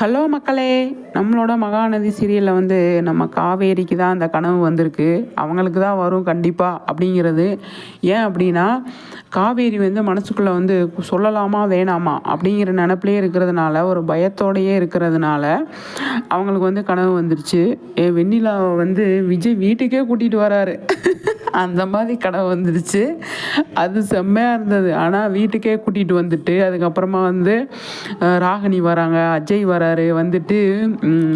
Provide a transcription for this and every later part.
Hello மக்களே நம்மளோட மகாநதி சீரியலில் வந்து நம்ம காவேரிக்கு தான் அந்த கனவு வந்திருக்கு. அவங்களுக்கு தான் வரும் கண்டிப்பாக அப்படிங்கிறது. ஏன் அப்படின்னா காவேரி வந்து மனசுக்குள்ளே வந்து சொல்லலாமா வேணாமா அப்படிங்கிற நினப்பிலே இருக்கிறதுனால ஒரு பயத்தோடையே இருக்கிறதுனால அவங்களுக்கு வந்து கனவு வந்துருச்சு. ஏ வெண்ணிலாவை வந்து விஜய் வீட்டுக்கே கூட்டிகிட்டு வராரு. அந்த மாதிரி கனவு வந்துடுச்சு. அது செம்மையாக இருந்தது. ஆனால் வீட்டுக்கே கூட்டிகிட்டு வந்துட்டு அதுக்கப்புறமா வந்து ராகினி வராங்க அஜய் வராரு வந்துட்டு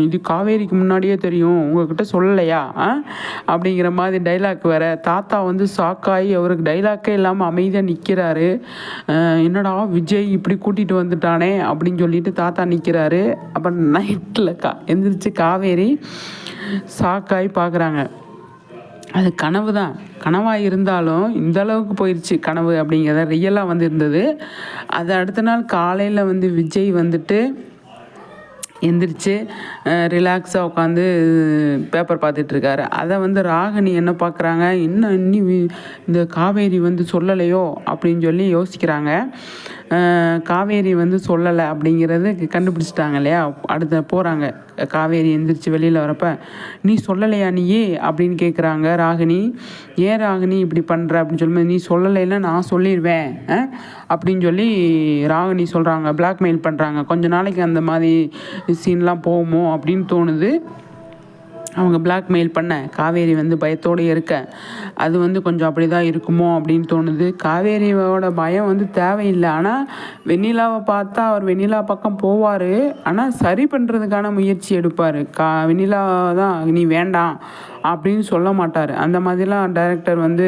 இது காவேரிக்கு முன்னாடியே தெரியும் உங்ககிட்ட சொல்லலையா? அப்படிங்கிற மாதிரி டைலாக் வேற. தாத்தா வந்து ஷாக்காகி அவருக்கு டைலாக்கே இல்லாமல் அமைதியாக நிற்கிறாரு என்னடா விஜய் இப்படி கூட்டிகிட்டு வந்துட்டானே அப்படின்னு சொல்லிட்டு தாத்தா நிற்கிறாரு அப்புறம் நைட்டில் கா எந்திரிச்சு காவேரி ஷாக்காகி பார்க்குறாங்க அது கனவு தான். கனவாக இருந்தாலும் இந்த அளவுக்கு போயிடுச்சு கனவு அப்படிங்கிறத ரியலாக வந்து இருந்தது. அது அடுத்த நாள் காலையில் வந்து விஜய் வந்துட்டு எந்திரிச்சு ரிலாக்ஸாக உட்காந்து பேப்பர் பார்த்துட்ருக்காரு. அதை வந்து ராகினி என்ன பார்க்குறாங்க இன்னும் இன்னும் இந்த காவேரி வந்து சொல்லலையோ? அப்படின்னு சொல்லி யோசிக்கிறாங்க. காவேரி வந்து சொல்லலை அப்படிங்கிறது கண்டுபிடிச்சிட்டாங்க இல்லையா? அடுத்த போகிறாங்க காவேரி எந்திரிச்சு வெளியில் வரப்போ நீ சொல்லலையா நீயே அப்படின்னு கேட்குறாங்க ராகினி ஏன் ராகினி இப்படி பண்ணுற அப்படின்னு சொல்லும்போது நீ சொல்லலைன்னா நான் சொல்லிடுவேன் அப்படின்னு சொல்லி ராகினி சொல்கிறாங்க பிளாக்மெயில் பண்ணுறாங்க கொஞ்ச நாளைக்கு அந்த மாதிரி சீன்லாம் போகுமோ அப்படின்னு தோணுது. அவங்க பிளாக்மெயில் பண்ண. காவேரி வந்து பயத்தோடு இருக்க. அது வந்து கொஞ்சம் அப்படி தான் இருக்குமோ அப்படின்னு தோணுது. காவேரியோட பயம் வந்து தேவையில்லை. ஆனால் வெண்ணிலாவை பார்த்தா அவர் வெண்ணிலா பக்கம் போவார். ஆனால் சரி பண்ணுறதுக்கான முயற்சி எடுப்பார். கா வெண்ணிலா தான் நீ வேண்டாம் அப்படின்னு சொல்ல மாட்டார். அந்த மாதிரிலாம் டைரக்டர் வந்து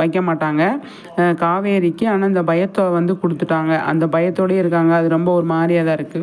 வைக்க மாட்டாங்க. காவேரிக்கு ஆனால் அந்த பயத்தை வந்து கொடுத்துட்டாங்க. அந்த பயத்தோடயே இருக்காங்க. அது ரொம்ப ஒரு மாதிரியாக தான் இருக்குது